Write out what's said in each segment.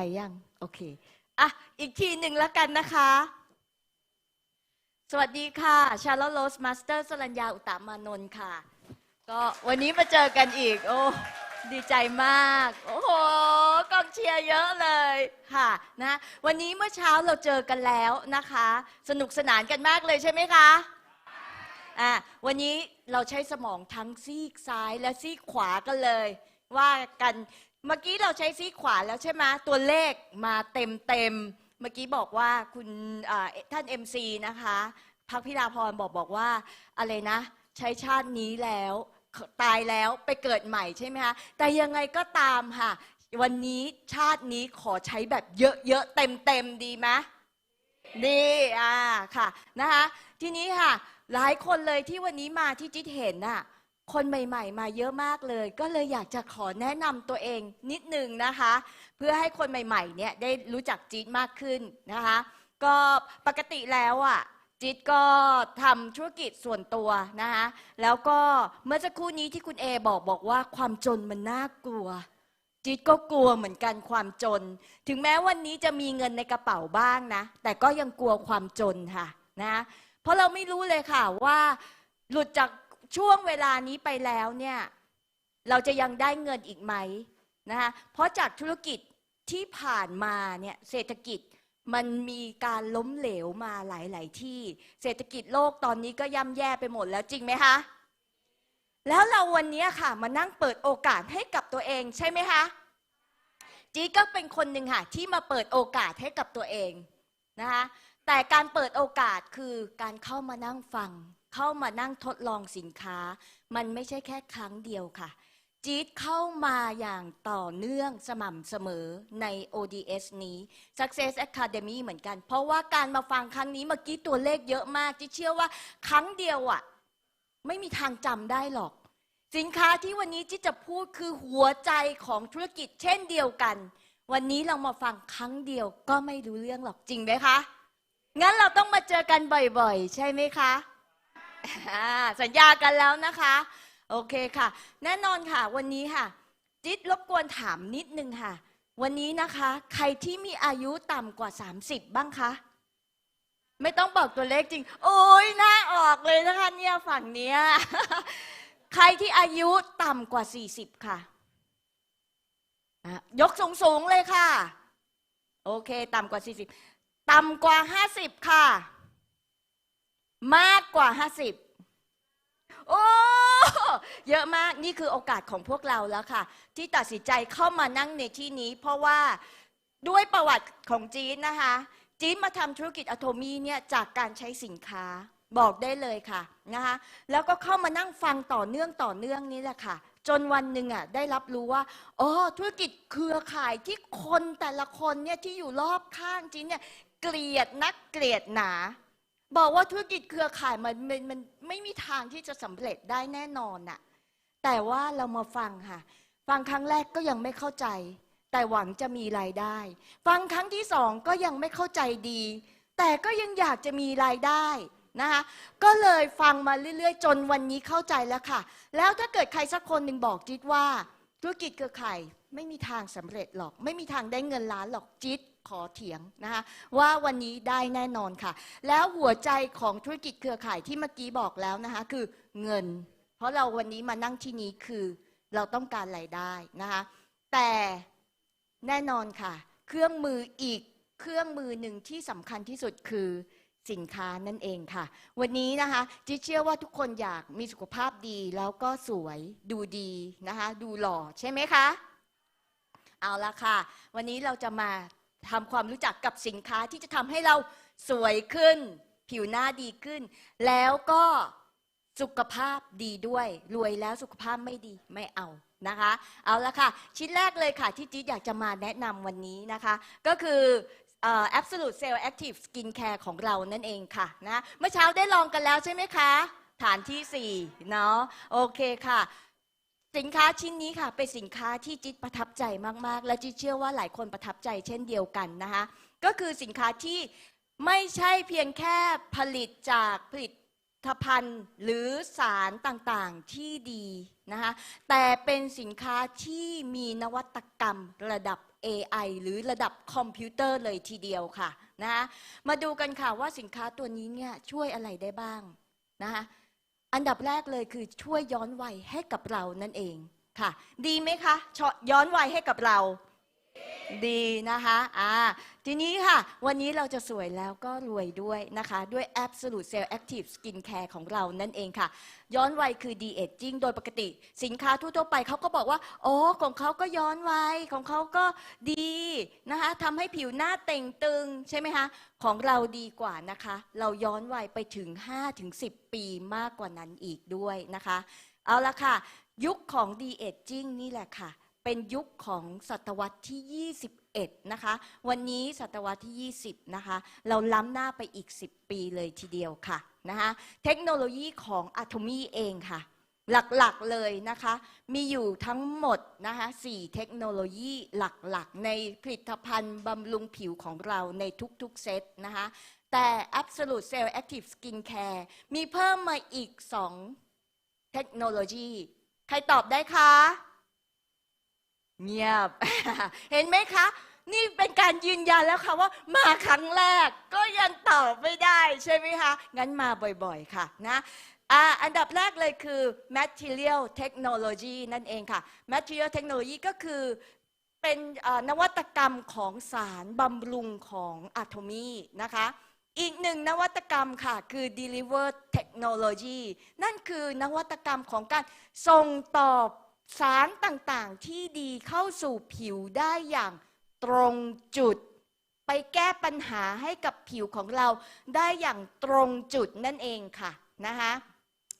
ไปยังโอเคอะอีกทีหนึ่งแล้วกันนะคะ สวัสดีค่ะชาร์ลโรสมาสเตอร์สรัญญาอุตตามานนท์ค่ะ ก็วันนี้มาเจอกันอีก โอ้ดีใจมาก โอ้โหกองเชียร์เยอะเลยค่ะนะวันนี้เมื่อเช้าเราเจอกันแล้วนะคะ สนุกสนานกันมากเลยใช่ไหมคะอะวันนี้เราใช้สมองทั้งซีกซ้ายและซีกขวากันเลย ว่ากัน เมื่อกี้เราใช้ซีกขวาแล้วใช่ไหมตัวเลขมาเต็มเต็มเมื่อกี้บอกว่าคุณอ่าท่าน MC นะคะพักพิลาพรบอกบอกว่าอะไรนะ ใช้ชาตินี้แล้วตายแล้วไปเกิดใหม่ใช่ไหมคะแต่ยังไงก็ตามค่ะ วันนี้ชาตินี้ขอใช้แบบเยอะๆเต็มๆดีไหมดีอ่าค่ะนะคะทีนี้ค่ะ หลายคนเลยที่วันนี้มาที่จิ๊ดเห็นน่ะ คนใหม่ ๆ มาเยอะมากเลย ก็เลยอยากจะขอแนะนำตัวเองนิดนึงนะคะ เพื่อให้คนใหม่ๆเนี่ยได้รู้จักจี๊ดมากขึ้นนะคะ ก็ปกติแล้วอะจี๊ดก็ทำธุรกิจส่วนตัวนะคะแล้วก็เมื่อสักครู่นี้ที่คุณเอบอกบอกว่าความจนมันน่ากลัวจี๊ดก็กลัวเหมือนกันความจน ถึงแม้วันนี้จะมีเงินในกระเป๋าบ้างนะ แต่ก็ยังกลัวความจนค่ะนะเพราะเราไม่รู้เลยค่ะว่า หลุดจาก ช่วงเวลานี้ไปแล้วเนี่ยเราจะยังได้เงินอีกไหมนะคะเพราะจากธุรกิจที่ผ่านมาเนี่ยเศรษฐกิจมันมีการล้มเหลวมาหลาย ๆ ที่เศรษฐกิจโลกตอนนี้ก็ย่ำแย่ไปหมดแล้วจริงไหมคะแล้วเราวันนี้ค่ะมานั่งเปิดโอกาสให้กับตัวเองใช่ไหมคะจีก็เป็นคนหนึ่งค่ะที่มาเปิดโอกาสให้กับตัวเองนะคะแต่การเปิดโอกาสคือการเข้ามานั่งฟัง เข้ามานั่งทดลองสินค้า มันไม่ใช่แค่ครั้งเดียวค่ะ จี๊ดเข้ามาอย่างต่อเนื่องสม่ำเสมอใน ODS นี้ Success Academy เหมือนกัน เพราะว่าการมาฟังครั้งนี้เมื่อกี้ตัวเลขเยอะมากจิ๊เชื่อว่าครั้งเดียวอะไม่มีทางจำได้หรอก สินค้าที่วันนี้ที่จะพูดคือหัวใจของธุรกิจเช่นเดียวกัน วันนี้เรามาฟังครั้งเดียวก็ไม่รู้เรื่องหรอกจริงไหมคะ งั้นเราต้องมาเจอกันบ่อยๆ ใช่ไหมคะ อ่าสัญญากันแล้วนะคะ โอเคค่ะ แน่นอนค่ะ วันนี้ค่ะ จิ๊ดรบกวนถามนิดนึงค่ะ วันนี้นะคะ ใครที่มีอายุต่ำกว่า 30 บ้างคะ ไม่ต้องบอกตัวเลขจริง โอ้ยหน้าออกเลยนะคะเนี่ยฝั่งเนี้ย ใครที่อายุต่ำกว่า 40 ค่ะอะยกสูงๆเลยค่ะ โอเค ต่ำกว่า 40 ต่ำกว่า 50 ค่ะ มากกว่า 50 โอ้เยอะมากนี่คือโอกาสของพวกเราแล้วค่ะ ที่ตัดสินใจเข้ามานั่งในที่นี้ เพราะว่าด้วยประวัติของจีนนะคะ จีนมาทำธุรกิจอะโทมีเนี่ยจากการใช้สินค้าบอกได้เลยค่ะนะคะแล้วก็เข้ามานั่งฟังต่อเนื่องต่อเนื่องนี่แหละค่ะ จนวันหนึ่งอะได้รับรู้ว่าอ๋อธุรกิจเครือข่ายที่คนแต่ละคนเนี่ยที่อยู่รอบข้างจีนเนี่ยเกลียดนักเกลียดหนา บอกว่าธุรกิจเครือข่ายมันมันมันไม่มีทางที่จะสำเร็จได้แน่นอนน่ะ แต่ว่าเรามาฟังค่ะ ฟังครั้งแรกก็ยังไม่เข้าใจ แต่หวังจะมีรายได้ ฟังครั้งที่สองก็ยังไม่เข้าใจดี แต่ก็ยังอยากจะมีรายได้นะคะก็เลยฟังมาเรื่อย ๆ จนวันนี้เข้าใจแล้วค่ะ แล้วถ้าเกิดใครสักคนหนึ่งบอกจิ๊ดว่า ธุรกิจเครือข่ายไม่มีทางสำเร็จหรอก ไม่มีทางได้เงินล้านหรอกจิ๊ด ขอเถียงนะคะว่าวันนี้ได้แน่นอนค่ะ แล้วหัวใจของธุรกิจเครือข่ายที่เมื่อกี้บอกแล้วนะคะคือเงิน เพราะเราวันนี้มานั่งที่นี้คือเราต้องการรายได้นะคะแต่แน่นอนค่ะ เครื่องมืออีกเครื่องมือหนึ่งที่สำคัญที่สุดคือสินค้านั่นเองค่ะ วันนี้นะคะจิเชื่อว่าทุกคนอยากมีสุขภาพดีแล้วก็สวยดูดีนะคะ ดูหล่อใช่ไหมคะ เอาละค่ะ วันนี้เราจะมา ทำความรู้จักกับสินค้าที่จะทำให้เราสวยขึ้น ผิวหน้าดีขึ้น แล้วก็สุขภาพดีด้วย รวยแล้วสุขภาพไม่ดีไม่เอานะคะ เอาละค่ะ ชิ้นแรกเลยค่ะที่จี๊ดอยากจะมาแนะนำวันนี้นะคะ ก็คือเอ่อ Absolute Cell Active Skin Care ของเรานั่นเองค่ะนะเมื่อเช้าได้ลองกันแล้วใช่ไหมคะ ฐานที่4เนาะโอเคค่ะ สินค้าชิ้นนี้ค่ะ เป็นสินค้าที่จิ๊ดประทับใจมากๆ และจิ๊ดเชื่อว่าหลายคนประทับใจเช่นเดียวกันนะคะก็คือสินค้าที่ไม่ใช่เพียงแค่ผลิตจากผลิตภัณฑ์หรือสารต่างๆที่ดีนะคะแต่เป็นสินค้าที่มีนวัตกรรมระดับ AI หรือระดับคอมพิวเตอร์เลยทีเดียวค่ะนะะมาดูกันค่ะว่าสินค้าตัวนี้เนี่ยช่วยอะไรได้บ้างนะคะ อันดับแรกเลยคือช่วยย้อนวัยให้กับเรานั่นเองค่ะ ดีไหมคะชอย้อนวัยให้กับเรา ดีนะคะอ่าทีนี้ค่ะ วันนี้เราจะสวยแล้วก็รวยด้วยนะคะ ด้วย Absolute Cell Active Skin Care ของเรานั่นเองค่ะ ย้อนวัยคือ de aging โดยปกติ สินค้าทั่วๆไปเขาก็บอกว่า โอ้ ของเขาก็ย้อนวัย ของเขาก็ดีนะคะทำให้ผิวหน้าเต่งตึง ใช่ไหมคะ ของเราดีกว่านะคะ เราย้อนวัยไปถึง 5-10 ปีมากกว่านั้นอีกด้วยนะคะ เอาละค่ะ ยุคของ de aging นี่แหละค่ะ เป็นยุคของศตวรรษที่ 21 นะคะ วันนี้ศตวรรษที่ 20 นะคะ เราล้ำหน้าไปอีก 10 ปีเลยทีเดียวค่ะนะคะเทคโนโลยีของ Atomy เองค่ะ หลักๆเลยนะคะ มีอยู่ทั้งหมดนะคะ4เทคโนโลยีหลักๆ ในผลิตภัณฑ์บำรุงผิวของเราในทุกๆเซตนะคะ แต่ Absolute Cell Active Skin Care มีเพิ่มมาอีก 2 เทคโนโลยี ใครตอบได้คะ เงียบ เห็นไหมคะ นี่เป็นการยืนยันแล้วค่ะว่ามาครั้งแรกก็ยังตอบไม่ได้ใช่ไหมคะ งั้นมาบ่อยๆค่ะนะอ่าอันดับแรกเลยคือ material technology นั่นเองค่ะ material technology ก็คือเป็นนวัตกรรมของสารบำรุงของอะโทมีนะคะ อีกหนึ่งนวัตกรรมค่ะ คือ deliver technology นั่นคือนวัตกรรมของการส่งต่อ สารต่างๆที่ดีเข้าสู่ผิวได้อย่างตรงจุด ไปแก้ปัญหาให้กับผิวของเราได้อย่างตรงจุดนั่นเองค่ะนะคะ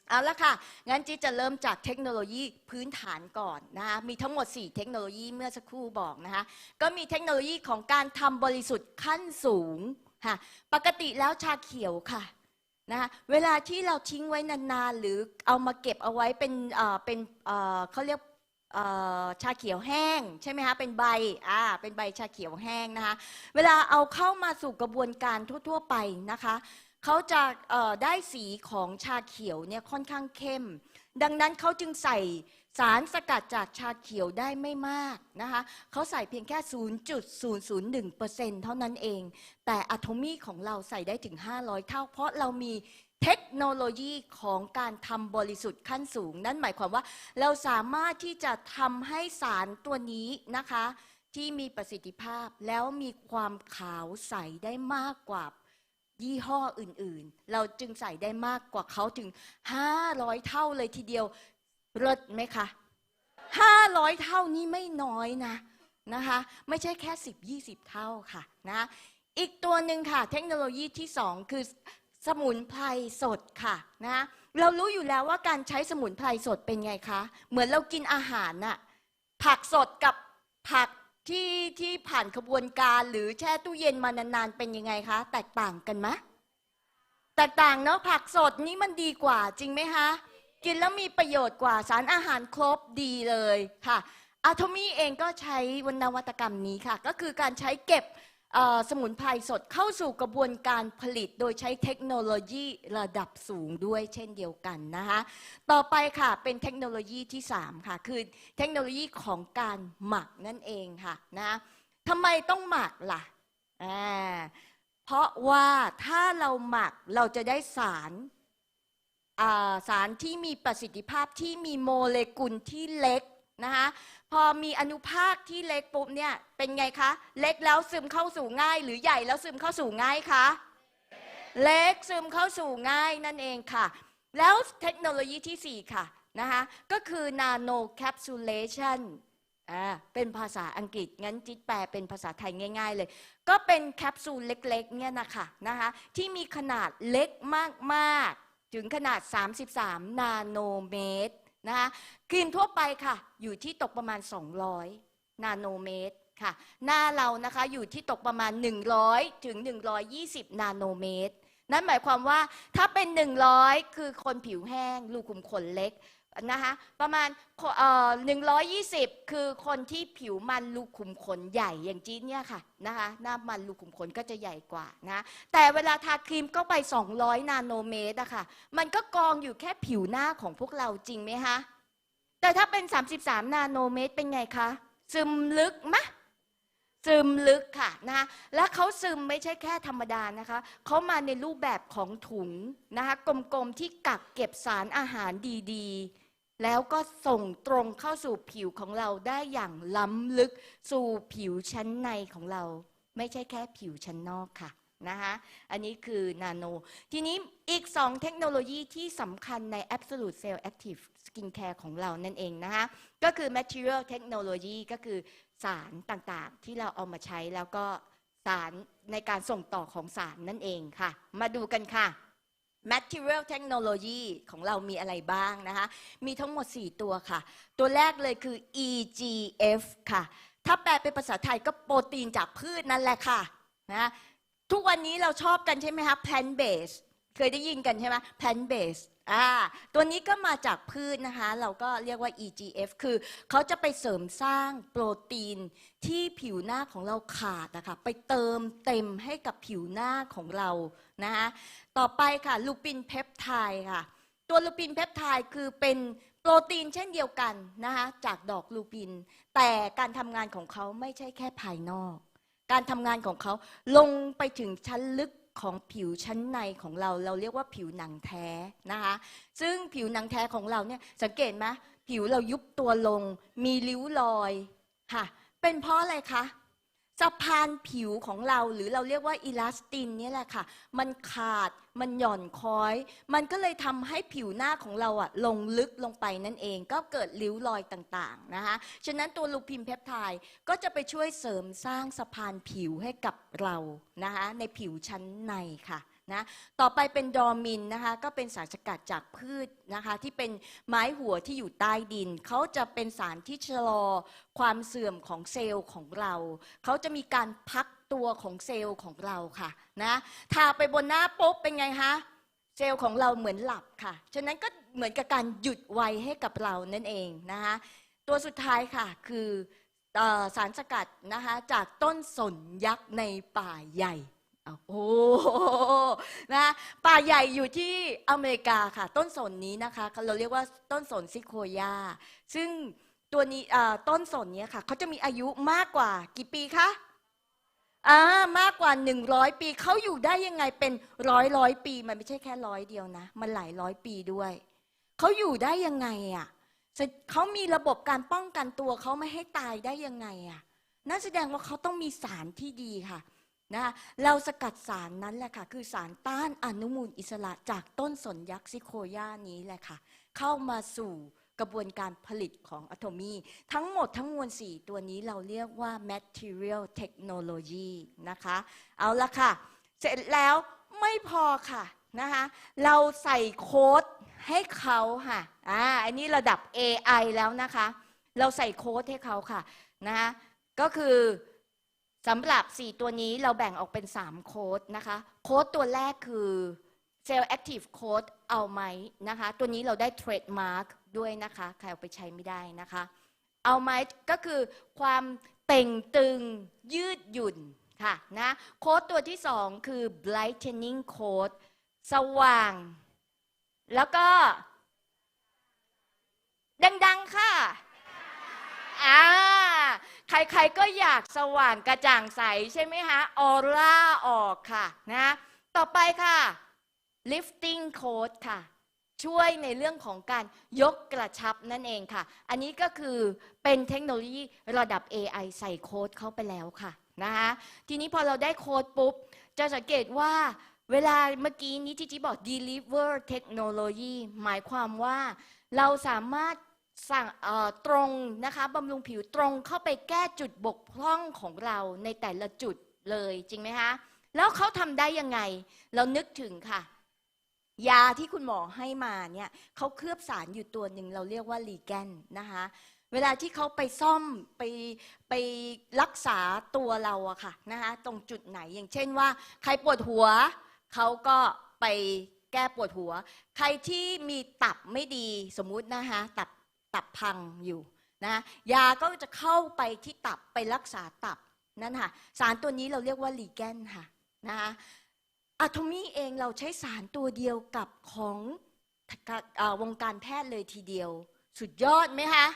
เอาละค่ะ งั้นจีจะเริ่มจากเทคโนโลยีพื้นฐานก่อนนะคะ มีทั้งหมด 4 เทคโนโลยีเมื่อสักครู่บอกนะคะ ก็มีเทคโนโลยีของการทำบริสุทธิ์ขั้นสูงค่ะ ปกติแล้วชาเขียวค่ะ นะคะเวลาที่เราทิ้งไว้นานๆ หรือเอามาเก็บเอาไว้เป็นเอ่อเป็นเอ่อเขาเรียกเอ่อชาเขียวแห้งใช่ไหมคะเป็นใบอ่าเป็นใบชาเขียวแห้งนะคะเวลาเอาเข้ามาสู่กระบวนการทั่ว ๆ ไปนะคะเขาจะเอ่อได้สีของชาเขียวเนี่ยค่อนข้างเข้ม ดังนั้นเขาจึงใส่ สารสกัดจากชาเขียวได้ไม่มากนะคะเขาใส่เพียงแค่ 0.001%เท่านั้นเอง แต่อะโทมีของเราใส่ได้ถึง 500 เท่า เพราะเรามีเทคโนโลยีของการทำบริสุทธิ์ขั้นสูง นั่นหมายความว่าเราสามารถที่จะทำให้สารตัวนี้นะคะ ที่มีประสิทธิภาพแล้วมีความขาวใสได้มากกว่ายี่ห้ออื่นๆ เราจึงใส่ได้มากกว่าเขาถึง 500 เท่าเลยทีเดียว เลิศไหมคะ500เท่านี้ไม่น้อยนะนะคะ ไม่ใช่แค่10 20เท่าค่ะนะอีกตัวหนึ่งค่ะ เทคโนโลยีที่2คือสมุนไพรสดค่ะนะเรารู้อยู่แล้วว่าการใช้สมุนไพรสดเป็นไงคะ เหมือนเรากินอาหารน่ะผักสดกับผักที่ที่ผ่านขบวนการหรือแช่ตู้เย็นมานานๆเป็นยังไงคะ แตกต่างกันไหมแตกต่างเนาะผักสดนี้มันดีกว่าจริงไหมคะ กินแล้วมีประโยชน์กว่าสารอาหารครบดีเลยค่ะอะโทมี่เองก็ใช้วนวัตกรรมนี้ค่ะ ก็คือการใช้เก็บสมุนไพรสดเข้าสู่กระบวนการผลิต โดยใช้เทคโนโลยีระดับสูงด้วยเช่นเดียวกันนะคะต่อไปค่ะเป็นเทคโนโลยีที่ 3 ค่ะ คือเทคโนโลยีของการหมักนั่นเองค่ะนะทำไมต้องหมักล่ะอ่าเพราะว่าถ้าเราหมักเราจะได้สาร สารที่มีประสิทธิภาพที่มีโมเลกุลที่เล็กนะคะพอมีอนุภาคที่เล็กปุ๊บเนี่ยเป็นไงคะ เล็กแล้วซึมเข้าสู่ง่าย หรือใหญ่แล้วซึมเข้าสู่ง่ายคะเล็กซึมเข้าสู่ง่ายนั่นเองค่ะ แล้วเทคโนโลยีที่ 4 ค่ะนะคะก็คือ nano capsulation อ่าเป็นภาษาอังกฤษ งั้นจิตแปลเป็นภาษาไทยง่าย ๆ เลย ก็เป็นแคปซูลเล็กๆเนี่ยนะคะนะคะที่มีขนาดเล็กมากๆ ถึงขนาด 33 นาโนเมตรนะคะครีมทั่วไปค่ะ อยู่ที่ตกประมาณ 200 นาโนเมตรค่ะ หน้าเรานะคะอยู่ที่ตกประมาณ 100 ถึง 120 นาโนเมตร นั่นหมายความว่าถ้าเป็น 100 คือคนผิวแห้ง รูขุมขนเล็ก นะคะประมาณเอ่อ120คือคนที่ผิวมันรูขุมขนใหญ่อย่างจีนเนี่ยค่ะนะคะหน้ามันรูขุมขนก็จะใหญ่กว่านะแต่เวลาทาครีมเข้าไป 200 นาโนเมตรอะค่ะมันก็กองอยู่แค่ผิวหน้าของพวกเราจริงไหมคะแต่ถ้าเป็น 33 นาโนเมตรเป็นไงคะซึมลึกมะซึมลึกค่ะนะคะและเขาซึมไม่ใช่แค่ธรรมดานะคะเขามาในรูปแบบของถุงนะคะกลมๆที่กักเก็บสารอาหารดีๆ แล้วก็ส่งตรงเข้าสู่ผิวของเราได้อย่างล้ำลึกสู่ผิวชั้นในของเรา ไม่ใช่แค่ผิวชั้นนอกค่ะนะคะอันนี้คือนาโน ทีนี้อีก 2 เทคโนโลยีที่สำคัญใน Absolute Cell Active Skincare ของเรานั่นเองนะคะก็คือ Material Technology ก็คือสารต่างๆ ที่เราเอามาใช้แล้วก็สารในการส่งต่อของสารนั่นเองค่ะ มาดูกันค่ะ Material Technology ของเรามีอะไรบ้างนะคะ มีทั้งหมด 4 ตัวค่ะ ตัวแรกเลยคือ EGF ค่ะ ถ้าแปลเป็นภาษาไทยก็โปรตีนจากพืชนั่นแหละค่ะนะทุกวันนี้เราชอบกันใช่ไหมคะ plant based เคยได้ยินกันใช่ไหม plant based อ่าตัวนี้ก็มาจากพืชนะคะ เราก็เรียกว่า EGF คือเขาจะไปเสริมสร้างโปรตีนที่ผิวหน้าของเราขาดนะคะไปเติมเต็มให้กับผิวหน้าของเรานะคะต่อไปค่ะลูปินเพปไทด์ค่ะ ตัวลูปินเพปไทด์คือเป็นโปรตีนเช่นเดียวกันนะคะจากดอกลูปิน แต่การทำงานของเขาไม่ใช่แค่ภายนอก การทำงานของเขาลงไปถึงชั้นลึก ของผิวชั้นในของเรา เราเรียกว่าผิวหนังแท้นะคะ ซึ่งผิวหนังแท้ของเราเนี่ยสังเกตไหมผิวเรายุบตัวลง มีริ้วรอยค่ะ เป็นเพราะอะไรคะ สะพานผิวของเราหรือเราเรียกว่าอิลาสตินนี่แหละค่ะ มันขาดมันหย่อนคล้อย มันก็เลยทำให้ผิวหน้าของเราอะลงลึกลงไปนั่นเอง ก็เกิดริ้วรอยต่างๆนะคะฉะนั้นตัวลูพินเพปไทด์ก็จะไปช่วยเสริมสร้างสะพานผิวให้กับเรานะคะในผิวชั้นในค่ะ นะต่อไปเป็นดอมินนะคะก็เป็นสารสกัดจากพืชนะคะที่เป็นไม้หัวที่อยู่ใต้ดิน เขาจะเป็นสารที่ชะลอความเสื่อมของเซลล์ของเรา เขาจะมีการพักตัวของเซลล์ของเราค่ะนะทาไปบนหน้าปุ๊บเป็นไงคะเซลล์ของเราเหมือนหลับค่ะ ฉะนั้นก็เหมือนกับการหยุดไวให้กับเรานั่นเองนะคะตัวสุดท้ายค่ะคืออสารสกัดนะคะจากต้นสนยักษ์ในป่าใหญ่ อาโอ้โหนะป่าใหญ่อยู่ที่อเมริกาค่ะ ต้นสนนี้นะคะ เราเรียกว่าต้นสนซิโคยา ซึ่งตัวนี้ต้นสนนี้ค่ะเขาจะมีอายุมากกว่ากี่ปีคะอ่ามากกว่า 100 ปีเขาอยู่ได้ยังไงเป็นร้อยร้อยปี มันไม่ใช่แค่ร้อยเดียวนะ มันหลายร้อยปีด้วยเขาอยู่ได้ยังไงอะจะเขามีระบบการป้องกันตัวเขาไม่ให้ตายได้ยังไงอะนั่นแสดงว่าเขาต้องมีสารที่ดีค่ะ นะเราสกัดสารนั้นแหละค่ะ คือสารต้านอนุมูลอิสระจากต้นสนยักษ์ซิโคย่านี้แหละค่ะ เข้ามาสู่กระบวนการผลิตของอะโทมีทั้งหมดทั้งมวลสี่ตัวนี้เราเรียกว่า material technology นะคะ เอาละค่ะ เสร็จแล้วไม่พอค่ะนะคะเราใส่โค้ดให้เขาค่ะอ่าอันนี้ระดับ AI แล้วนะคะ เราใส่โค้ดให้เขาค่ะนะคะก็คือ สำหรับ 4 ตัวนี้เราแบ่งออกเป็น 3 โค้ดนะคะ โค้ดตัวแรกคือ Cell Active Code เอาไหมนะคะ ตัวนี้เราได้เทรดมาร์กด้วยนะคะ ใครเอาไปใช้ไม่ได้นะคะ เอาไหมก็คือความเต่งตึงยืดหยุ่นค่ะนะโค้ดตัวที่สองคือ brightening code สว่าง แล้วก็ ดัง ๆ ค่ะอ่า ใครๆก็อยากสว่างกระจ่างใสใช่ไหมคะออร่าออกค่ะนะต่อไปค่ะ lifting code ค่ะ ช่วยในเรื่องของการยกกระชับนั่นเองค่ะ อันนี้ก็คือเป็นเทคโนโลยีระดับ AI ใส่โค้ดเข้าไปแล้วค่ะนะคะทีนี้พอเราได้โค้ดปุ๊บ จะสังเกตว่าเวลาเมื่อกี้นี้ที่จีบอก deliver technology หมายความว่าเราสามารถ สั่งตรงนะคะบำรุงผิวตรงเข้าไปแก้จุดบกพร่องของเราในแต่ละจุดเลยจริงไหมคะ แล้วเขาทำได้ยังไง เรานึกถึงค่ะ ยาที่คุณหมอให้มาเนี่ยเขาเคลือบสารอยู่ตัวหนึ่งเราเรียกว่าลีแกนนะคะเวลาที่เขาไปซ่อมไปไปรักษาตัวเราอะค่ะนะคะตรงจุดไหนอย่างเช่นว่า ใครปวดหัวเขาก็ไปแก้ปวดหัว ใครที่มีตับไม่ดีสมมุตินะคะตับ ตับพังอยู่นะยาก็จะเข้าไปที่ตับไปรักษาตับนั่นค่ะสารตัวนี้เราเรียกว่าลีแกนค่ะนะคะอะโทมีเองเราใช้สารตัวเดียวกับของอ่อวงการแพทย์เลยทีเดียว สุดยอดไหมคะ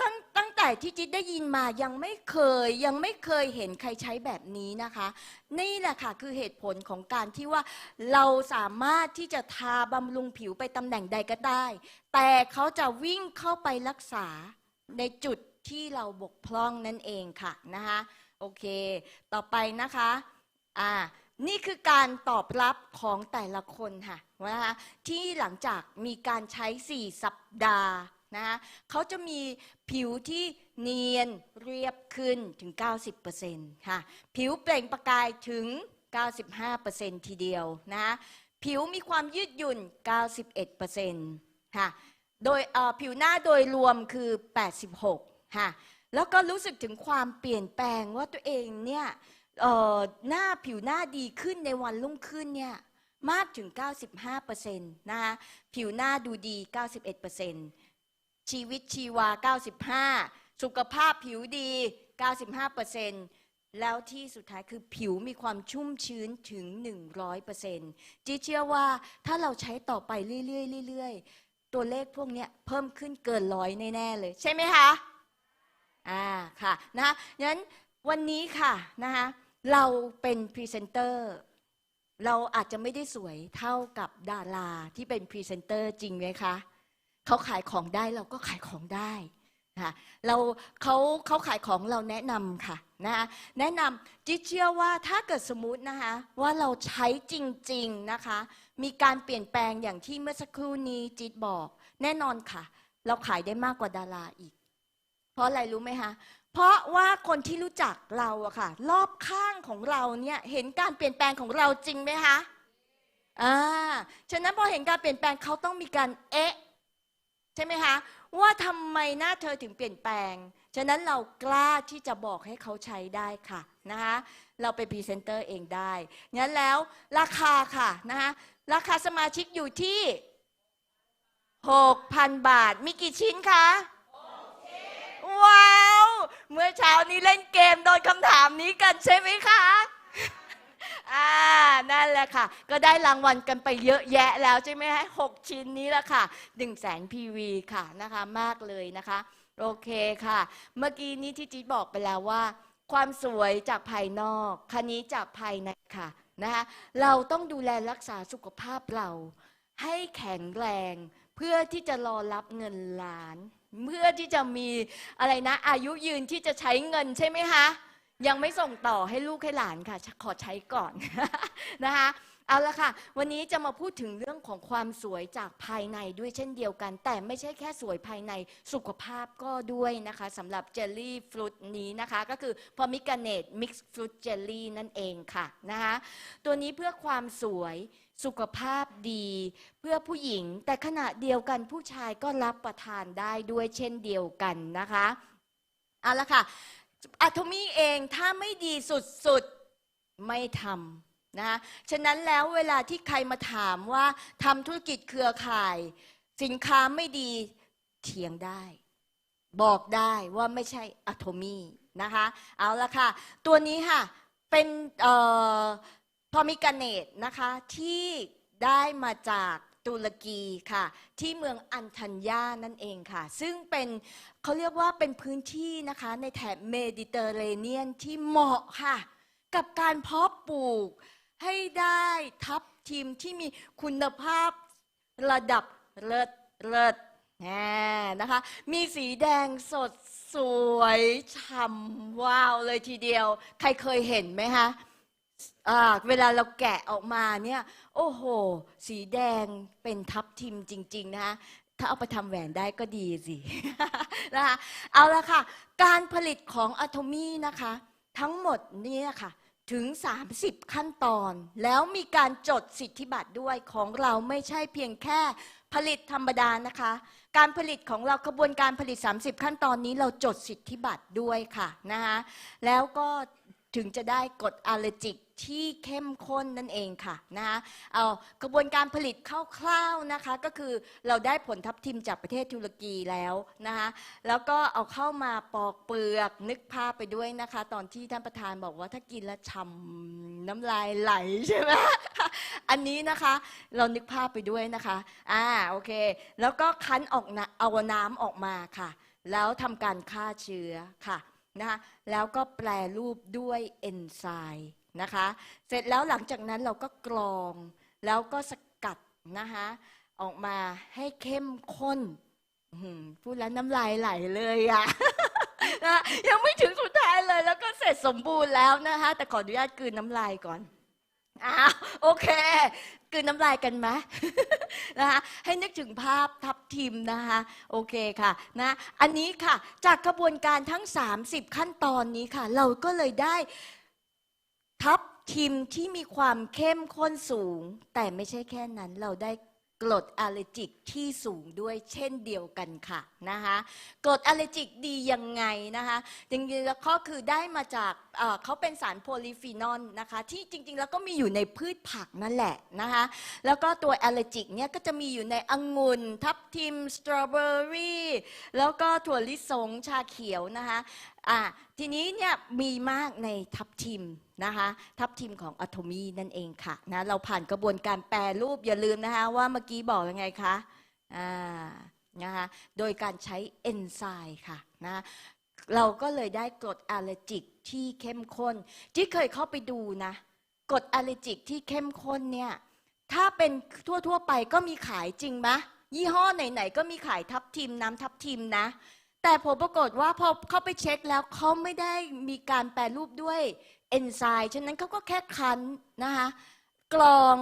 ตั้งตั้งแต่ที่จิ๊ดได้ยินมายังไม่เคยยังไม่เคยเห็นใครใช้แบบนี้นะคะ นี่แหละค่ะคือเหตุผลของการที่ว่าเราสามารถที่จะทาบำรุงผิวไปตำแหน่งใดก็ได้ แต่เขาจะวิ่งเข้าไปรักษาในจุดที่เราบกพร่องนั่นเองค่ะนะคะโอเค ต่อไปนะคะอ่านี่คือการตอบรับของแต่ละคนค่ะนะคะที่หลังจากมีการใช้ 4 สัปดาห์นะคะเขาจะมีผิวที่เนียนเรียบขึ้นถึง 90%ค่ะผิวเปล่งประกายถึง 95%ทีเดียวนะผิวมีความยืดหยุ่น 91% ค่ะโดยผิวหน้าโดยรวมคือ 86 ค่ะ แล้วก็รู้สึกถึงความเปลี่ยนแปลงว่าตัวเองเนี่ยหน้าผิวหน้าดีขึ้นในวันรุ่งขึ้นเนี่ยมากถึง 95%นะคะผิวหน้าดูดี 91%ชีวิตชีวา 95 สุขภาพผิวดี 95%แล้วที่สุดท้ายคือผิวมีความชุ่มชื้นถึง 100%จีเชื่อว่าถ้าเราใช้ต่อไปเรื่อยๆเรื่อยๆ ตัวเลขพวกนี้เพิ่มขึ้นเกินร้อยแน่ๆเลย ใช่ไหมคะอ่าค่ะนะคะงั้นวันนี้ค่ะนะคะเราเป็นพรีเซนเตอร์เราอาจจะไม่ได้สวยเท่ากับดาราที่เป็นพรีเซนเตอร์จริงไหมคะเขาขายของได้เราก็ขายของได้ ค่ะเราเขาเขาขายของเราแนะนำค่ะนะคะแนะนำจิเชื่อว่าถ้าเกิดสมมตินะคะว่าเราใช้จริงๆนะคะ มีการเปลี่ยนแปลงอย่างที่เมื่อสักครู่นี้จิ๊ดบอก แน่นอนค่ะ เราขายได้มากกว่าดาราอีก เพราะอะไรรู้ไหมคะเพราะว่าคนที่รู้จักเราอะค่ะ รอบข้างของเราเนี่ยเห็นการเปลี่ยนแปลงของเราจริงไหมคะอ่าฉะนั้นพอเห็นการเปลี่ยนแปลงเขาต้องมีการเอ๊ะใช่ไหมคะ ว่าทำไมหน้าเธอถึงเปลี่ยนแปลง ฉะนั้นเรากล้าที่จะบอกให้เขาใช้ได้ค่ะนะคะเราไปนพรีเซนเตอร์เองได้งั้นแล้วราคาค่ะนะคะราคาสมาชิกอยู่ที่ 6,000 บาท มีกี่ชิ้นคะว้าว เมื่อเช้านี้เล่นเกมโดนคำถามนี้กันใช่ไหมคะ อ่านั่นแหละค่ะ ก็ได้รางวัลกันไปเยอะแยะแล้วใช่ไหมฮะหกชิ้นนี้แหละค่ะหนึ่งแสนพีวีค่ะนะคะมากเลยนะคะ โอเคค่ะ เมื่อกี้นี้ที่จีบอกไปแล้วว่า ความสวยจากภายนอกคันนี้จากภายในค่ะนะคะเราต้องดูแลรักษาสุขภาพเรา ให้แข็งแรง เพื่อที่จะรอรับเงินล้าน เพื่อที่จะมีอะไรนะ อายุยืนที่จะใช้เงินใช่ไหมคะ ยังไม่ส่งต่อให้ลูกให้หลานค่ะ ขอใช้ก่อนนะคะเอาละค่ะ วันนี้จะมาพูดถึงเรื่องของความสวยจากภายในด้วยเช่นเดียวกัน แต่ไม่ใช่แค่สวยภายในสุขภาพก็ด้วยนะคะสำหรับเจลลี่ฟรุตนี้นะคะ ก็คือพอมิกาเนตมิกซ์ฟรุตเจลลี่นั่นเองค่ะนะคะตัวนี้เพื่อความสวยสุขภาพดีเพื่อผู้หญิง แต่ขณะเดียวกันผู้ชายก็รับประทานได้ด้วยเช่นเดียวกันนะคะเอาละค่ะ อะโทมี่เองถ้าไม่ดีสุดๆ ไม่ทำนะฉะนั้นแล้วเวลาที่ใครมาถามว่าทำธุรกิจเครือข่าย สินค้าไม่ดีเถียงได้ บอกได้ว่าไม่ใช่อะโทมี่นะคะเอาละค่ะ ตัวนี้ค่ะ เป็นพอมิกาเนตนะคะที่ได้มาจาก ตุรกีค่ะ ที่เมืองอันทัญญานั่นเองค่ะ ซึ่งเป็นเขาเรียกว่าเป็นพื้นที่นะคะในแถบเมดิเตอร์เรเนียนที่เหมาะค่ะ กับการเพาะปลูกให้ได้ทับทีมที่มีคุณภาพระดับเลิศเลิศแหมนะคะ มีสีแดงสดสวยฉ่ำว้าวเลยทีเดียว ใครเคยเห็นไหมคะ อ่าเวลาเราแกะออกมาเนี่ย โอ้โห สีแดงเป็นทับทิมจริง ๆ นะคะถ้าเอาไปทำแหวนได้ก็ดีสิ นะคะเอาละค่ะ การผลิตของอะโทมี่นะคะ ทั้งหมดเนี่ยค่ะ ถึง 30 ขั้นตอน แล้วมีการจดสิทธิบัตรด้วยของเราไม่ใช่เพียงแค่ผลิตธรรมดานะคะ การผลิตของเรากระบวนการผลิต 30 ขั้นตอนนี้เราจดสิทธิบัตรด้วยค่ะนะคะแล้วก็ ถึงจะได้กรดอะเลร์จิกที่เข้มข้นนั่นเองค่ะนะคะเอากระบวนการผลิตคร่าวๆนะคะ ก็คือเราได้ผลทับทิมจากประเทศตุรกีแล้วนะคะแล้วก็เอาเข้ามาปอกเปลือกนึกภาพไปด้วยนะคะ ตอนที่ท่านประธานบอกว่าถ้ากินแล้วช่ำน้ำลายไหลใช่ไหมอันนี้นะคะเรานึกภาพไปด้วยนะคะอ่าโอเค แล้วก็คั้นออกเอาน้ำออกมาค่ะ แล้วทำการฆ่าเชื้อค่ะ นะคะแล้วก็แปรรูปด้วยเอนไซม์นะคะเสร็จแล้วหลังจากนั้นเราก็กรอง แล้วก็สกัดนะคะออกมาให้เข้มข้นพูดแล้วน้ำลายไหลเลยอะนะยังไม่ถึงสุดท้ายเลย แล้วก็เสร็จสมบูรณ์แล้วนะคะแต่ขออนุญาตกลืนน้ำลายก่อนอ้าวโอเคกลืนน้ำลายกันไหม นะคะให้นึกถึงภาพทับทิมนะคะโอเคค่ะนะอันนี้ค่ะจากกระบวนการทั้ง 30 ขั้นตอนนี้ค่ะ เราก็เลยได้ทับทิมที่มีความเข้มข้นสูง แต่ไม่ใช่แค่นั้นเราได้ กรดอะเลร์จิกที่สูงด้วยเช่นเดียวกันค่ะนะคะกรดอะเลร์จิกดียังไงนะคะจริงๆแล้วก็คือได้มาจากเขาเป็นสารโพลีฟีนอลนะคะที่จริงๆแล้วก็มีอยู่ในพืชผักนั่นแหละนะคะแล้วก็ตัวอลเลอร์จิกเนี่ยก็จะมีอยู่ในองุ่นทับทิมสตรอเบอรี่แล้วก็ถั่วลิสงชาเขียวนะคะ อ่าทีนี้เนี่ยมีมากในทับทิมนะคะทับทิมของอะโทมีนั่นเองค่ะนะเราผ่านกระบวนการแปรรูปอย่าลืมนะคะว่าเมื่อกี้บอกยังไงคะอ่านะคะโดยการใช้เอนไซม์ค่ะนะเราก็เลยได้กรดอะเลจิกที่เข้มข้นที่เคยเข้าไปดูนะกรดอะเลจิกที่เข้มข้นเนี่ยถ้าเป็นทั่วๆไปก็มีขายจริงไหมยี่ห้อไหนๆก็มีขายทับทิมน้ำทับทิมนะ แต่ผลปรากฏว่าพอเข้าไปเช็คแล้วเขาไม่ได้มีการแปรรูปด้วยเอนไซม์ฉะนั้นเขาก็แค่คั้นนะคะกรอง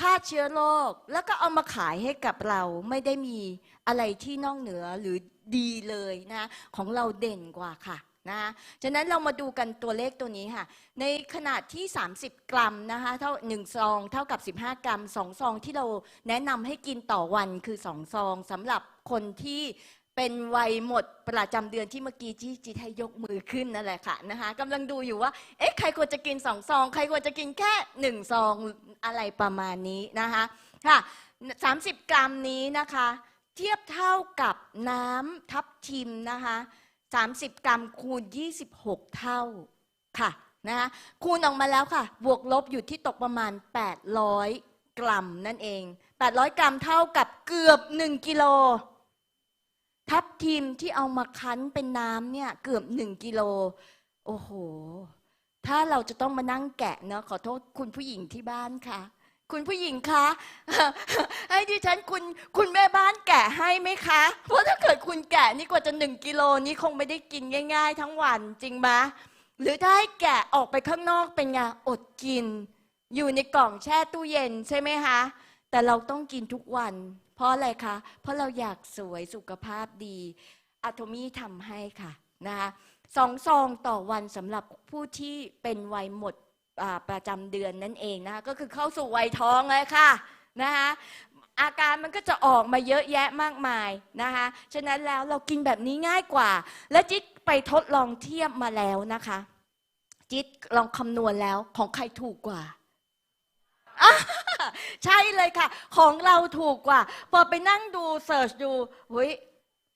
ฆ่าเชื้อโรคแล้วก็เอามาขายให้กับเราไม่ได้มีอะไรที่นอกเหนือหรือดีเลยนะของเราเด่นกว่าค่ะนะคะฉะนั้นเรามาดูกันตัวเลขตัวนี้ค่ะ ในขนาดที่ 30 กรัมนะคะเท่า1ซองเท่ากับ 15 กรัม 2 ซองที่เราแนะนำให้กินต่อวันคือ 2 ซองสำหรับคนที่ เป็นวัยหมดประจำเดือนที่เมื่อกี้ที่จีให้ยกมือขึ้นนั่นแหละค่ะนะคะกำลังดูอยู่ว่า เอ๊ะ ใครควรจะกิน2ซอง ใครควรจะกินแค่1ซองอะไรประมาณนี้นะคะค่ะ30กรัมนี้นะคะ เทียบเท่ากับน้ำทับทิมนะคะ30กรัมคูณ26เท่าค่ะนะคะคูณออกมาแล้วค่ะ บวกลบอยู่ที่ตกประมาณ800กรัมนั่นเอง800กรัมเท่ากับเกือบ1กิโล ทับทิมที่เอามาคั้นเป็นน้ำเนี่ย เกือบ1กิโล โอ้โห ถ้าเราจะต้องมานั่งแกะเนาะขอโทษคุณผู้หญิงที่บ้านค่ะ คุณผู้หญิงคะให้ดิฉันคุณคุณแม่บ้านแกะให้ไหมคะ เพราะถ้าเกิดคุณแกะนี่กว่าจะหนึ่งกิโลนี่คงไม่ได้กินง่าย ๆ ทั้งวันจริงไหมหรือถ้าให้แกะออกไปข้างนอกเป็นไงอดกิน อยู่ในกล่องแช่ตู้เย็นใช่ไหมคะแต่เราต้องกินทุกวัน เพราะอะไรคะ เพราะเราอยากสวยสุขภาพดีอะโทมี่ทำให้ค่ะนะคะสองซองต่อวันสำหรับผู้ที่เป็นวัยหมดประจำเดือนนั่นเองนะคะก็คือเข้าสู่วัยท้องเลยค่ะนะคะอาการมันก็จะออกมาเยอะแยะมากมายนะคะฉะนั้นแล้วเรากินแบบนี้ง่ายกว่า และจิ๊ดไปทดลองเทียบมาแล้วนะคะ จิ๊ดลองคำนวณแล้วของใครถูกกว่า อะใช่เลยค่ะ ของเราถูกกว่า พอไปนั่งดูเสิร์ชดูเฮ้ย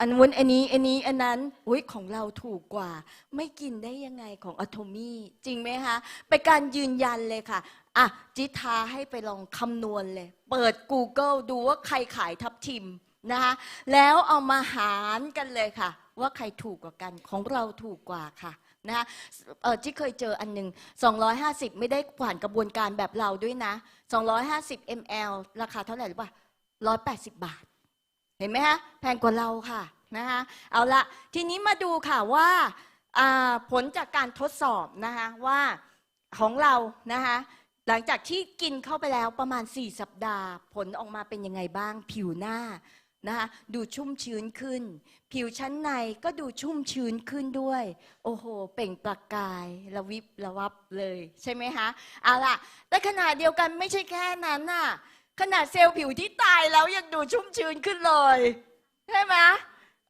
อันนู้นอันนี้อันนี้อันนั้นอุ้ยของเราถูกกว่า ไม่กินได้ยังไงของอะโทมี่จริงไหมคะเป็นการยืนยันเลยค่ะอะจิทาให้ไปลองคำนวณเลย เปิด Google ดูว่าใครขายทับทิมนะคะแล้วเอามาหารกันเลยค่ะ ว่าใครถูกกว่ากันของเราถูกกว่าค่ะ นะคะเออที่เคยเจออันหนึ่ง250 ไม่ได้ผ่านกระบวนการแบบเราด้วยนะ 250 ml ราคาเท่าไหร่หรือเปล่า180 บาท เห็นไหมฮะแพงกว่าเราค่ะนะคะเอาละทีนี้มาดูค่ะว่าอ่าผลจากการทดสอบนะคะว่าของเรานะคะหลังจากที่กินเข้าไปแล้วประมาณ 4 สัปดาห์ ผลออกมาเป็นยังไงบ้างผิวหน้า นะคะดูชุ่มชื้นขึ้น ผิวชั้นในก็ดูชุ่มชื้นขึ้นด้วย โอ้โห เปล่งประกายระวิบระวับเลย ใช่ไหมคะเอาล่ะ แต่ขณะเดียวกันไม่ใช่แค่นั้นน่ะขนาดเซลล์ผิวที่ตายแล้วยังดูชุ่มชื้นขึ้นเลย ใช่ไหม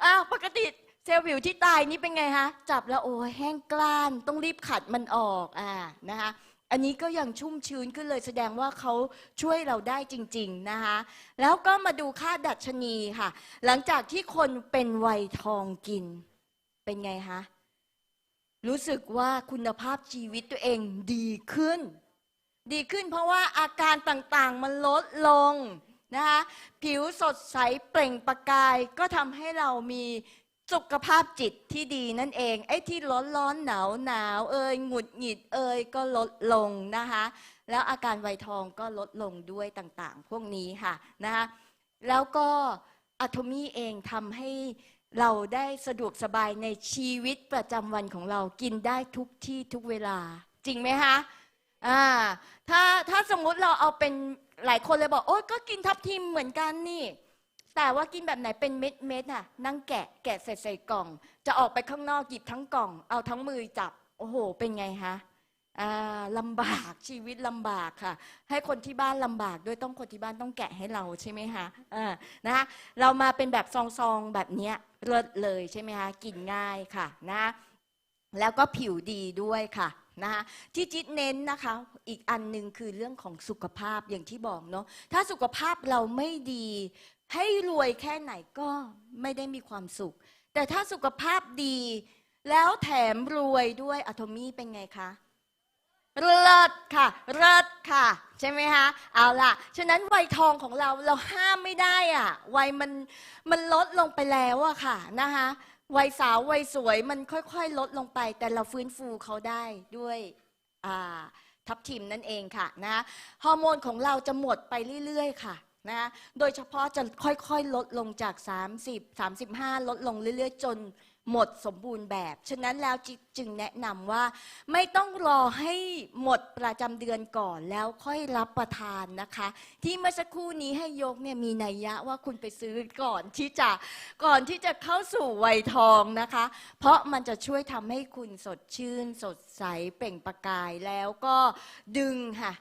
อ้าวปกติเซลล์ผิวที่ตายนี่เป็นไงฮะจับแล้วโอ้ยแห้งกล้านต้องรีบขัดมันออกอ่านะคะ อันนี้ก็ยังชุ่มชื้นขึ้นเลยแสดงว่าเขาช่วยเราได้จริง ๆ นะคะแล้วก็มาดูค่าดัชนีค่ะ หลังจากที่คนเป็นวัยทองกิน เป็นไงคะรู้สึกว่าคุณภาพชีวิตตัวเองดีขึ้น ดีขึ้นเพราะว่าอาการต่างๆมันลดลงนะคะผิวสดใสเปล่งประกายก็ทำให้เรามี สุขภาพจิตที่ดีนั่นเอง ไอ้ที่ร้อนร้อนหนาวหนาวเอ่ยหงุดหงิดเอ่ยก็ลดลงนะคะ แล้วอาการไวทองก็ลดลงด้วยต่างๆ พวกนี้ค่ะนะคะแล้วก็อะโทมี่เองทำให้เราได้สะดวกสบายในชีวิตประจำวันของเรากินได้ทุกที่ทุกเวลา จริงไหมคะอ่าถ้าถ้าสมมุติเราเอาเป็นหลายคนเลยบอกโอ๊ยก็กินทับทิมเหมือนกันนี่ แต่ว่ากินแบบไหนเป็นเม็ดเม็ดน่ะ นั่งแกะแกะใส่ใส่กล่อง จะออกไปข้างนอกหยิบทั้งกล่อง เอาทั้งมือจับ โอ้โห เป็นไงฮะลำบากชีวิตลำบากค่ะ ให้คนที่บ้านลำบากด้วยต้องคนที่บ้านต้องแกะให้เราใช่ไหมคะนะคะเรามาเป็นแบบซองๆแบบเนี้ยเลิศเลยใช่ไหมคะกินง่ายค่ะนะ แล้วก็ผิวดีด้วยค่ะนะคะที่จิตเน้นนะคะอีกอันหนึ่งคือเรื่องของสุขภาพอย่างที่บอกเนาะถ้าสุขภาพเราไม่ดี ให้รวยแค่ไหนก็ไม่ได้มีความสุข แต่ถ้าสุขภาพดี แล้วแถมรวยด้วยอะโทมี่เป็นไงคะเลิศค่ะเลิศค่ะ ใช่ไหมคะเอาล่ะ ฉะนั้นวัยทองของเราเราห้ามไม่ได้อะวัยมันมันลดลงไปแล้วอะค่ะนะคะวัยสาววัยสวยมันค่อยๆ ลดลงไป แต่เราฟื้นฟูเขาได้ด้วยทับทิมนั่นเองค่ะนะฮอร์โมนของเราจะหมดไปเรื่อยๆ ค่ะ นะโดยเฉพาะจะค่อยๆ ลดลงจาก 30 35 ลดลงเรื่อยๆ จนหมดสมบูรณ์แบบ ฉะนั้นแล้วจิจึงแนะนำว่าไม่ต้องรอให้หมดประจำเดือนก่อนแล้วค่อยรับประทานนะคะ ที่เมื่อสักครู่นี้ให้ยกเนี่ยมีนัยยะว่าคุณไปซื้อก่อนที่จะก่อนที่จะเข้าสู่วัยทองนะคะ เพราะมันจะช่วยทำให้คุณสดชื่น สดใสเปล่งประกายแล้วก็ดึงค่ะ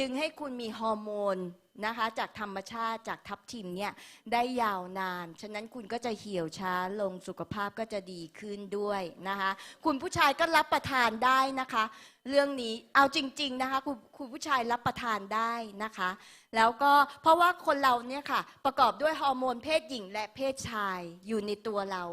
ดึงให้คุณมีฮอร์โมน นะคะจากธรรมชาติจากทับทิมเนี่ยได้ยาวนาน ฉะนั้นคุณก็จะเหี่ยวช้าลงสุขภาพก็จะดีขึ้นด้วยนะคะคุณผู้ชายก็รับประทานได้นะคะ เรื่องนี้เอาจริง ๆนะคะคุณคุณผู้ชายรับประทานได้นะคะ แล้วก็เพราะว่าคนเราเนี่ยค่ะประกอบด้วยฮอร์โมนเพศหญิงและเพศชายอยู่ในตัวเรา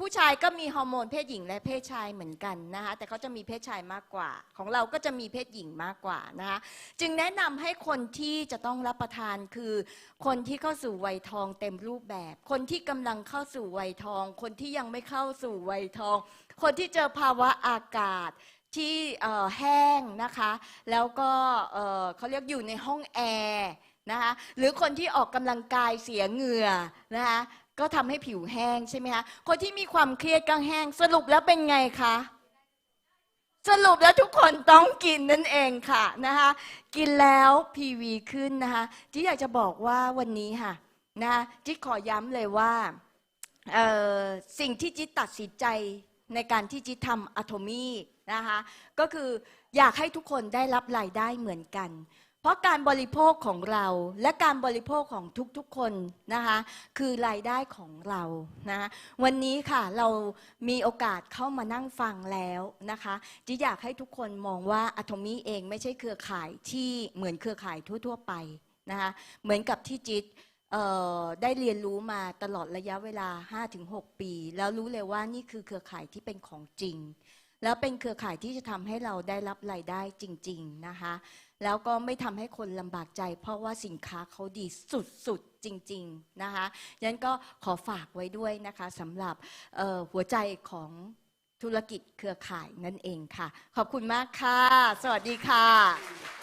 ผู้ชายก็มีฮอร์โมนเพศหญิงและเพศชายเหมือนกันนะคะแต่เขาจะมีเพศชายมากกว่า ของเราก็จะมีเพศหญิงมากกว่านะคะจึงแนะนำให้คนที่จะต้องรับประทานคือ คนที่เข้าสู่วัยทองเต็มรูปแบบ คนที่กำลังเข้าสู่วัยทอง คนที่ยังไม่เข้าสู่วัยทอง คนที่เจอภาวะอากาศที่แห้งนะคะ แล้วก็เอ่อเขาเรียกอยู่ในห้องแอร์นะคะหรือคนที่ออกกำลังกายเสียเหงื่อนะคะ ก็ทำให้ผิวแห้งใช่ไหมคะคนที่มีความเครียดก็แห้ง สรุปแล้วเป็นไงคะสรุปแล้วทุกคนต้องกินนั่นเองค่ะนะคะกินแล้วพีวีขึ้นนะคะจิ๊อยากจะบอกว่าวันนี้ค่ะนะะจิ๊ขอย้ำเลยว่าสิ่งที่จิ๊ดตัดสินใจในการที่จิ๊ดทำอะโทมี่นะคะก็คืออยากให้ทุกคนได้รับรายได้เหมือนกัน เพราะการบริโภคของเราและการบริโภคของทุกๆคนนะคะคือรายได้ของเรานะวันนี้ค่ะเรามีโอกาสเข้ามานั่งฟังแล้วนะคะจิอยากให้ทุกคนมองว่าอะโทมี่เองไม่ใช่เครือข่ายที่เหมือนเครือข่ายทั่ว ๆ ไปนะคะเหมือนกับที่จิ๊ดเอ่อได้เรียนรู้มาตลอดระยะเวลา 5-6 ปี แล้วรู้เลยว่านี่คือเครือข่ายที่เป็นของจริง แล้วเป็นเครือข่ายที่จะทำให้เราได้รับรายได้จริง ๆ นะคะ แล้วก็ไม่ทำให้คนลำบากใจ เพราะว่าสินค้าเขาดีสุดๆจริงๆนะคะยันก็ขอฝากไว้ด้วยนะคะสำหรับหัวใจของธุรกิจเครือข่ายนั่นเองค่ะ ขอบคุณมากค่ะ สวัสดีค่ะ